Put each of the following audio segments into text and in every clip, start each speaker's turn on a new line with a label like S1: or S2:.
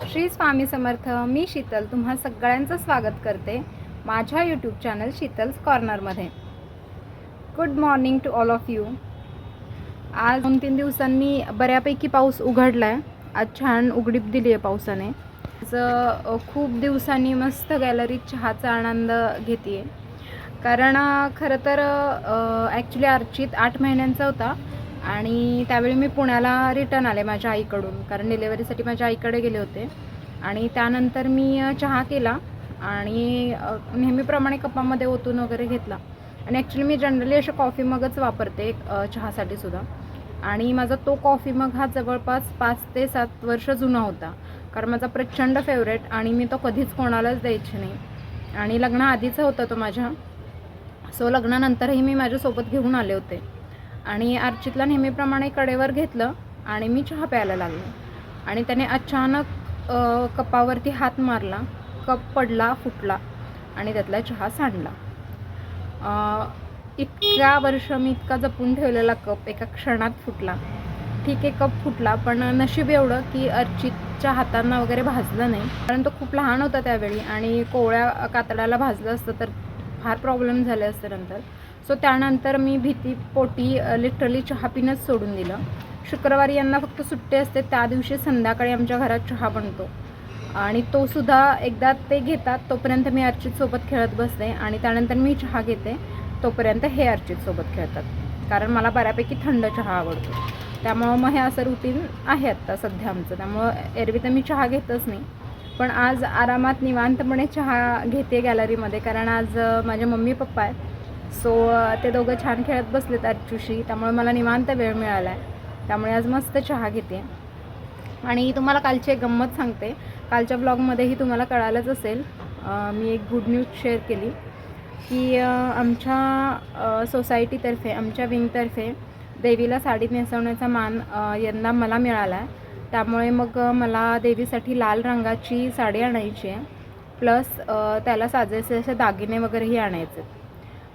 S1: श्री स्वामी समर्थ मी शीतल तुम्हा सगळ्यांचं स्वागत करते माझ्या YouTube channel Sheetal's कॉर्नरमध्ये good morning to all of you आज दोन तीन दिवसांनी बऱ्यापैकी पाऊस उघडला आहे आज छान उघडीप दिली आहे पावसाने आज खूप दिवसांनी मस्त गॅलरीत चहाचा आनंद घेते आहे कारण खरं तर ॲक्च्युली अर्चित आठ महिन्यांचा होता. आणि त्यावेळी मी पुण्याला रिटर्न आले माझ्या आईकडून कारण डिलेवरीसाठी माझ्या आईकडे गेले होते. आणि त्यानंतर मी चहा केला आणि नेहमीप्रमाणे कपामध्ये ओतून वगैरे घेतला. आणि ॲक्च्युली मी जनरली अशा कॉफी मगच वापरते चहासाठी सुद्धा. आणि माझा तो कॉफी मग हा जवळपास पाच ते सात वर्ष जुना होता कारण माझा प्रचंड फेवरेट आणि मी तो कधीच कोणालाच द्यायचे नाही. आणि लग्नाआधीचा होता तो माझ्या. सो लग्नानंतरही मी माझ्यासोबत घेऊन आले होते. आणि अर्चितला नेहमीप्रमाणे कडेवर घेतलं आणि मी चहा प्यायला लागले. आणि त्याने अचानक कपावरती हात मारला कप पडला फुटला आणि त्यातला चहा सांडला. इतक्या वर्ष मी इतका जपून ठेवलेला कप एका क्षणात फुटला. ठीक आहे कप फुटला पण नशीब एवढं की अर्चितच्या हातांना वगैरे भाजलं नाही. कारण तो खूप लहान होता त्यावेळी आणि कोवळ्या कातडाला भाजलं असतं तर फार प्रॉब्लेम झाले असते नंतर. सो त्यानंतर मी भीतीपोटी लिटरली चहा पिणंच सोडून दिलं. शुक्रवारी यांना फक्त सुट्टी असते त्या दिवशी संध्याकाळी आमच्या घरात चहा बनतो. आणि तो सुद्धा एकदा ते घेतात तोपर्यंत मी अर्चितसोबत खेळत बसते आणि त्यानंतर मी चहा घेते तोपर्यंत हे अर्चितसोबत खेळतात. कारण मला बऱ्यापैकी थंड चहा आवडतो. त्यामुळं मग हे असं रुटीन आहे आत्ता सध्या आमचं. त्यामुळं एरवी तर मी चहा घेतच नाही. पण आज आरामात निवांतपणे चहा घेते गॅलरीमध्ये कारण आज माझे मम्मी पप्पा आहेत. सो ते दोघं छान खेळत बसलेत अर्चुशी त्यामुळे मला निवांत वेळ मिळाला आहे त्यामुळे आज मस्त चहा घेते. आणि तुम्हाला कालची एक गंमत सांगते. कालच्या ब्लॉगमध्येही तुम्हाला कळालंच असेल. मी एक गुड न्यूज शेअर केली. की आमच्या सोसायटीतर्फे आमच्या विंगतर्फे देवीला साडी नेसवण्याचा मान यंदा मला मिळाला आहे त्यामुळे मग मला देवीसाठी लाल रंगाची साडी आणायची आहे. प्लस त्याला साजेसे असे दागिने वगैरेही आणायचे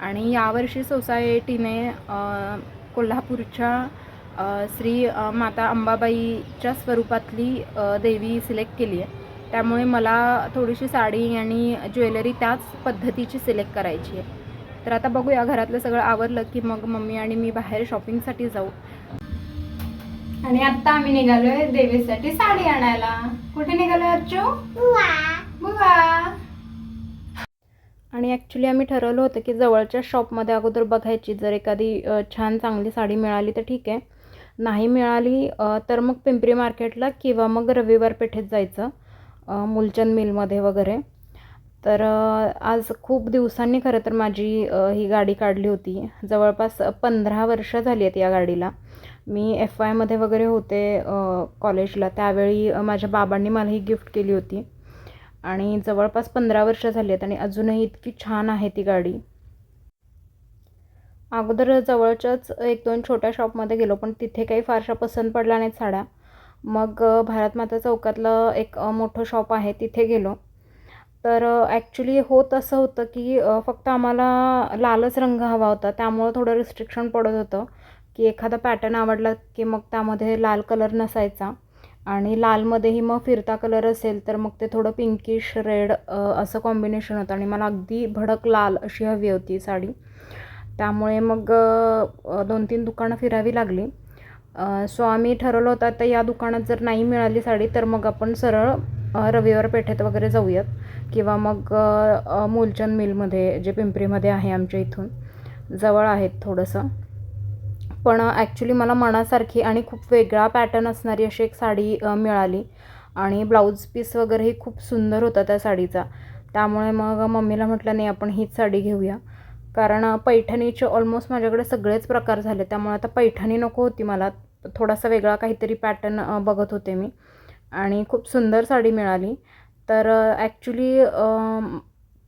S1: आणि यावर्षी सोसायटीने कोल्हापूरच्या श्री माता अंबाबाईच्या स्वरूपातली देवी सिलेक्ट केली आहे. त्यामुळे मला थोडीशी साडी आणि ज्वेलरी त्याच पद्धतीची सिलेक्ट करायची आहे. तर आता बघूया घरातलं सगळं आवरलं की मग मम्मी आणि मी बाहेर शॉपिंगसाठी जाऊ. आणि आत्ता आम्ही निघालोय देवीसाठी साडी आणायला. कुठे निघालोय बुवा. आणि ॲक्च्युली आम्ही ठरवलं होतं की जवळच्या शॉपमध्ये अगोदर बघायची. जर एखादी छान चांगली साडी मिळाली तर ठीक आहे. नाही मिळाली तर मग पिंपरी मार्केटला किंवा मग रविवार पेठेत जायचं मुलचंद मूलचंद मिलमध्ये वगैरे. तर आज खूप दिवसांनी खरं तर माझी ही गाडी काढली होती. जवळपास पंधरा वर्ष झाली आहेत या गाडीला. मी एफ वायमध्ये वगैरे होते कॉलेजला त्यावेळी माझ्या बाबांनी मला ही गिफ्ट केली होती. आणि जवळपास पंधरा वर्ष झाली आहेत आणि अजूनही इतकी छान आहे ती गाडी. अगोदर जवळच्याच एक दोन छोट्या शॉपमध्ये गेलो पण तिथे काही फारशा पसंत पडल्या नाहीत साड्या. मग भारत माता चौकातलं एक मोठं शॉप आहे तिथे गेलो. तर ॲक्च्युली होत असं होतं की फक्त आम्हाला लालच रंग हवा होता त्यामुळं थोडं रिस्ट्रिक्शन पडत होतं की एखादा पॅटर्न आवडला की मग त्यामध्ये लाल कलर नसायचा. आणि लालमध्येही मग फिरता कलर असेल तर मग ते थोडं पिंकिश रेड असं कॉम्बिनेशन होतं. आणि मला अगदी भडक लाल अशी हवी होती साडी. त्यामुळे मग दोन तीन दुकानं फिरावी लागली. सो आम्ही ठरवलं होतं आता या दुकानात जर नाही मिळाली साडी तर मग आपण सरळ रविवार पेठेत वगैरे जाऊयात. किंवा मग मूलचंद मिलमध्ये जे पिंपरीमध्ये आहे आमच्या इथून जवळ आहेत थोडंसं. पण ॲक्च्युली मला मनासारखी आणि खूप वेगळा पॅटर्न असणारी अशी एक साडी मिळाली. आणि ब्लाऊज पीस वगैरेही खूप सुंदर होता त्या साडीचा. त्यामुळे मग मम्मीला म्हटलं नाही आपण हीच साडी घेऊया. कारण पैठणीचे ऑलमोस्ट माझ्याकडे सगळेच प्रकार झाले. त्यामुळे आता पैठणी नको होती मला. थोडासा वेगळा काहीतरी पॅटर्न बघत होते मी. आणि खूप सुंदर साडी मिळाली. तर ॲक्च्युली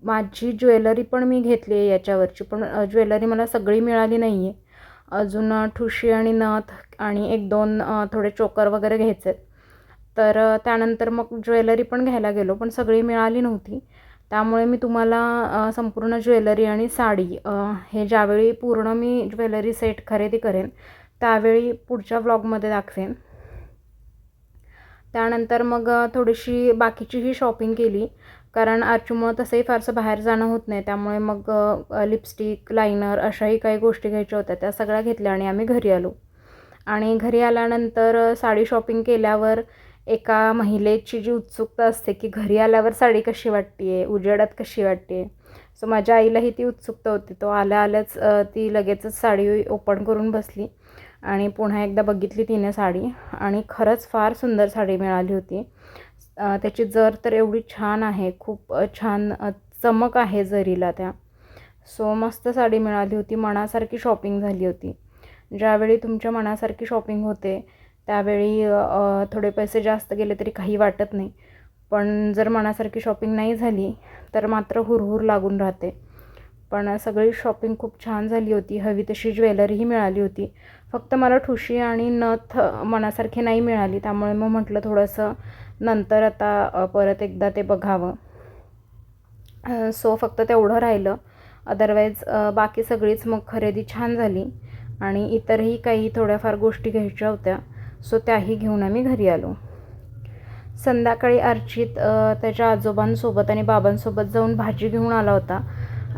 S1: माझी ज्वेलरी पण मी घेतली आहे याच्यावरची. पण ज्वेलरी मला सगळी मिळाली नाही आहे अजून ठुशी आणि नथ आणि एक दोन थोडे चोकर वगैरे घ्यायचे आहेत. तर त्यानंतर मग ज्वेलरी पण घ्यायला गेलो पण सगळी मिळाली नव्हती. त्यामुळे मी तुम्हाला संपूर्ण ज्वेलरी आणि साडी हे ज्यावेळी पूर्ण मी ज्वेलरी सेट खरेदी करेन त्यावेळी पुढच्या व्लॉगमध्ये दाखवेन. त्यानंतर मग थोडीशी बाकीचीही शॉपिंग केली. कारण आरचूमुळं तसंही फारसं बाहेर जाणं होत नाही. त्यामुळे मग लिपस्टिक लायनर अशाही काही गोष्टी घ्यायच्या होत्या. त्या सगळ्या घेतल्या आणि आम्ही घरी आलो. आणि घरी आल्यानंतर साडी शॉपिंग केल्यावर एका महिलेची जी उत्सुकता असते की घरी आल्यावर साडी कशी वाटते उजेडात कशी वाटते सो माझ्या आईलाही ती उत्सुकता होती. तो आल्या आल्याच ती लगेचच साडी ओपन करून बसली आणि पुन्हा एकदा बघितली तिने साडी. आणि खरंच फार सुंदर साडी मिळाली होती. त्याची जर तर एवढी छान आहे खूप छान चमक आहे जरीला त्या. सो मस्त साडी मिळाली होती मनासारखी शॉपिंग झाली होती. ज्यावेळी तुमच्या मनासारखी शॉपिंग होते त्यावेळी थोडे पैसे जास्त गेले तरी काही वाटत नाही. पण जर मनासारखी शॉपिंग नाही झाली तर मात्र हुरहुर लागून राहते. पण सगळी शॉपिंग खूप छान झाली होती हवी तशी ज्वेलरीही मिळाली होती. फक्त मला ठुशी आणि नथ मनासारखी नाही मिळाली त्यामुळे मग म्हटलं थोडंसं नंतर आता परत एकदा ते बघावं. सो फक्त तेवढं राहिलं. अदरवाईज बाकी सगळीच मग खरेदी छान झाली. आणि इतरही काही थोड्याफार गोष्टी घ्यायच्या होत्या. सो त्याही घेऊन आम्ही घरी आलो. संध्याकाळी अर्चित त्याच्या आजोबांसोबत आणि बाबांसोबत जाऊन भाजी घेऊन आला होता.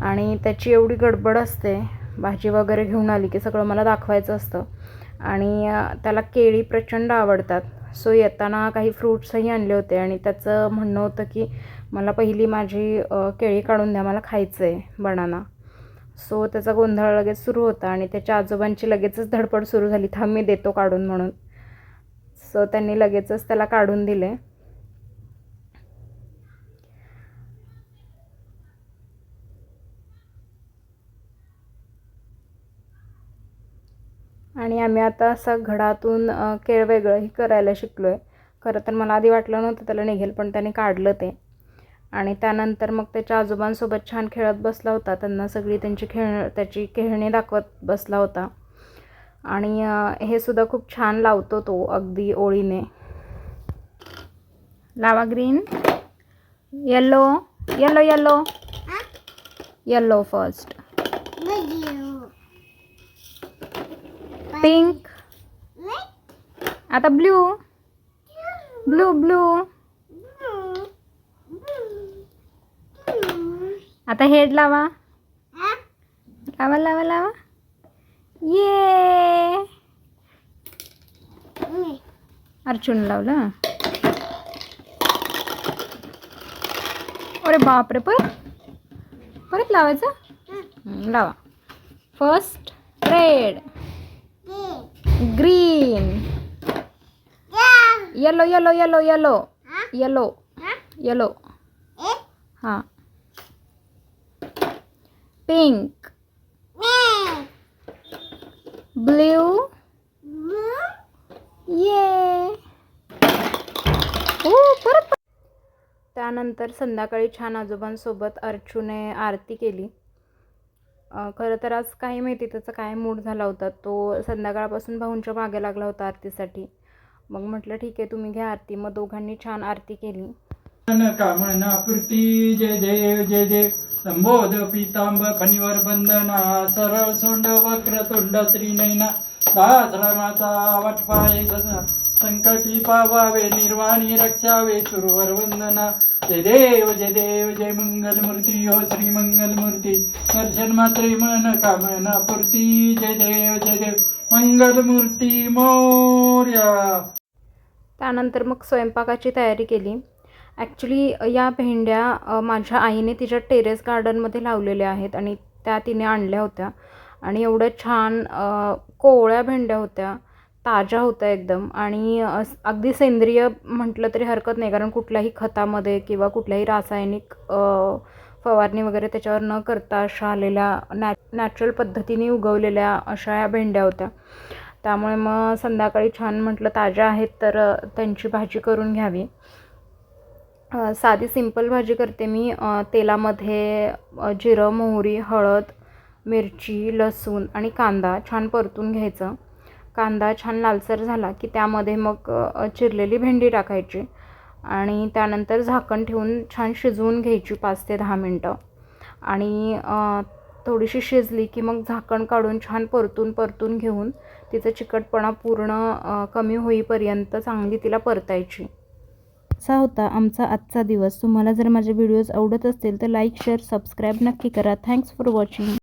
S1: आणि त्याची एवढी गडबड असते भाजी वगैरे घेऊन आली की सगळं मला दाखवायचं असतं. आणि त्याला केळी प्रचंड आवडतात. सो येताना काही फ्रूट्सही आणले होते आणि त्याचं म्हणणं होतं की मला पहिली माझी केळी काढून द्या मला खायचं आहे बनाना. सो त्याचा गोंधळ लगेच सुरू होता आणि त्याच्या आजोबांची लगेचच धडपड सुरू झाली थांब मी देतो काढून म्हणून. सो त्यांनी लगेचच त्याला काढून दिले. आणि आम्ही आता असं घडातून केळ वेगळंही करायला शिकलो आहे खरं तर मला आधी वाटलं नव्हतं त्याला निघेल पण त्याने काढलं ते. आणि त्यानंतर मग त्याच्या आजोबांसोबत छान खेळत बसला होता. त्यांना सगळी त्यांची खेळ त्याची खेळणी दाखवत बसला होता. आणि हे सुद्धा खूप छान लावतो तो अगदी ओळीने. लावा green. Yellow yellow yellow yellow first pink. आता ब्ल्यू ब्लू ब्लू. आता हेड लावा. लावा लावा लावा. ये अर्जुन लावलं. अरे बापरे परत? परत लावायचं? लावा. First red green yellow yellow yellow yellow yellow yellow हां पिंक ब्ल्यू ये परत त्यानंतर संध्याकाळी छान आजोबांसोबत अर्चूने आरती केली. खरं तर आज काही माहिती त्याचा काय मूड झाला होता तो संध्याकाळपासून भाऊंच्या मागे लागला होता आरतीसाठी. मग म्हटलं ठीक आहे तुम्ही घ्या आरती. मग दोघांनी छान आरती केली.
S2: कामना पूर्ती जय देव जय देव. संबोध पितांब फणीवर बंदना सरळ सोंड वक्र तोंड त्रिनयना. दासरामाचा वटपाय संकटी पावावे निर्वाणी रक्षावे सुरवर वंदना जय देव जय देव जय मंगल मूर्ती हो श्री मंगल मूर्ती दर्शन मात्र मन कामना पूर्ती. जय देव जय देव. मंगल मूर्ती मोर्या.
S1: त्यानंतर मग स्वयंपाकाची तयारी केली. ॲक्च्युली या भेंड्या माझ्या आईने तिच्या टेरेस गार्डनमध्ये लावलेल्या आहेत आणि त्या तिने आणल्या होत्या. आणि एवढ्या छान कोवळ्या भेंड्या होत्या. ताज्या होत्या एकदम. आणि अगदी सेंद्रिय म्हटलं तरी हरकत नाही. कारण कुठल्याही खतामध्ये किंवा कुठल्याही रासायनिक फवारणी वगैरे त्याच्यावर न करता अशा आलेल्या नॅ नॅचरल पद्धतीने उगवलेल्या अशा या भेंड्या होत्या. त्यामुळे मग संध्याकाळी छान म्हटलं ताज्या आहेत तर त्यांची भाजी करून घ्यावी. साधी सिंपल भाजी करते मी. तेलामध्ये जिरं मोहरी हळद मिरची लसूण आणि कांदा छान परतून घ्यायचं. कांदा छान लालसर झाला की त्यामध्ये मग चिरलेली भेंडी टाकायची आणि त्यानंतर झाकण ठेवून छान शिजवून घ्यायची पाच ते दहा मिनटं. आणि थोडीशी शिजली की मग झाकण काढून छान परतून परतून घेऊन तिचं चिकटपणा पूर्ण कमी होईपर्यंत चांगली तिला परतायची. असा होता आमचा आजचा दिवस. तुम्हाला जर माझे व्हिडिओज आवडत असतील तर लाईक शेअर सबस्क्राईब नक्की करा. Thanks for watching.